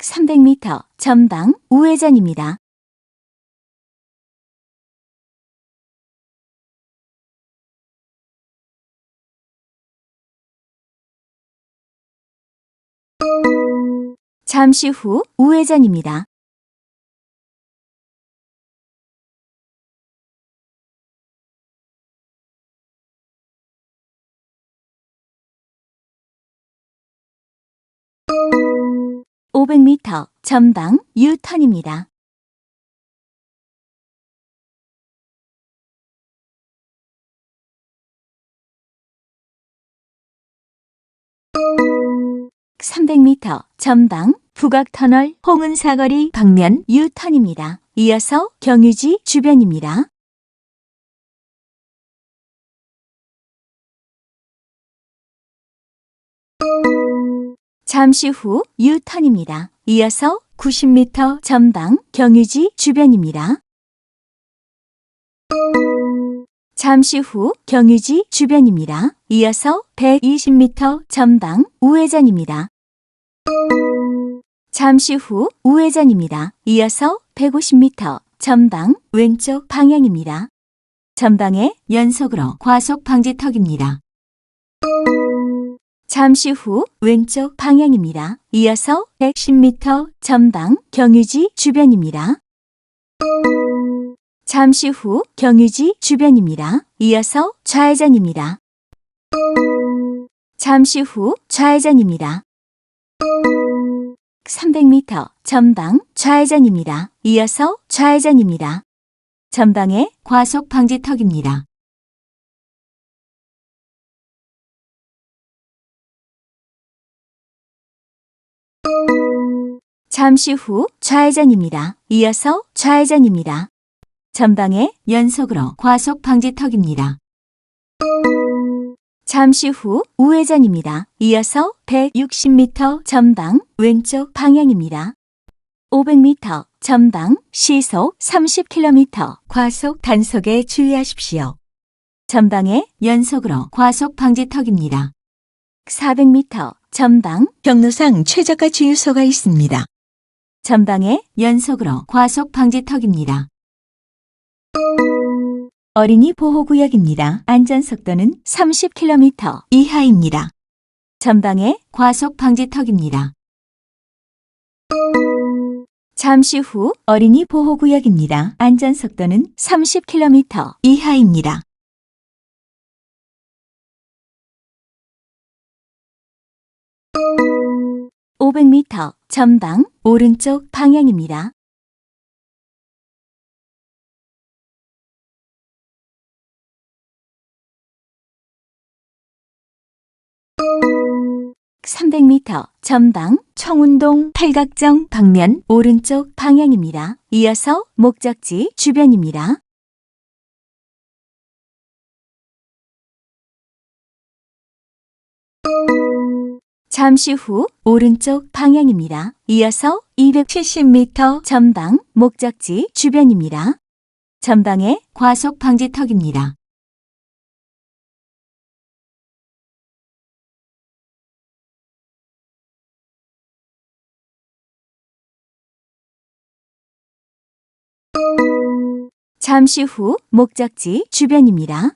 300m 전방 우회전입니다. 잠시 후 우회전입니다. (500m) 전방 유턴입니다. (300m) 전방 북악터널 홍은사거리 방면 유턴입니다. 이어서 경유지 주변입니다. 잠시 후 유턴입니다. 이어서 90m 전방 경유지 주변입니다. 잠시 후 경유지 주변입니다. 이어서 120m 전방 우회전입니다. 잠시 후 우회전입니다. 이어서 150m 전방 왼쪽 방향입니다. 전방에 연속으로 과속 방지턱입니다. 잠시 후 왼쪽 방향입니다. 이어서 110m 전방 경유지 주변입니다. 잠시 후 경유지 주변입니다. 이어서 좌회전입니다. 잠시 후 좌회전입니다. 300m 전방 좌회전입니다. 이어서 좌회전입니다. 전방에 과속 방지턱입니다. 잠시 후 좌회전입니다. 이어서 좌회전입니다. 전방에 연속으로 과속 방지턱입니다. 잠시 후 우회전입니다. 이어서 160m 전방 왼쪽 방향입니다. 500m 전방 시속 30km 과속 단속에 주의하십시오. 전방에 연속으로 과속 방지턱입니다. 400m 전방 경로상 최저가 주유소가 있습니다. 전방에 연속으로 과속 방지턱입니다. 어린이 보호구역입니다. 안전속도는 30km 이하입니다. 전방에 과속 방지턱입니다. 잠시 후 어린이 보호구역입니다. 안전속도는 30km 이하입니다. (500m) 전방 오른쪽 방향입니다. (300m) 전방 청운동 팔각정 방면 오른쪽 방향입니다. 이어서 목적지 주변입니다. 잠시 후 오른쪽 방향입니다. 이어서 270m 전방 목적지 주변입니다. 전방에 과속 방지턱입니다. 잠시 후 목적지 주변입니다.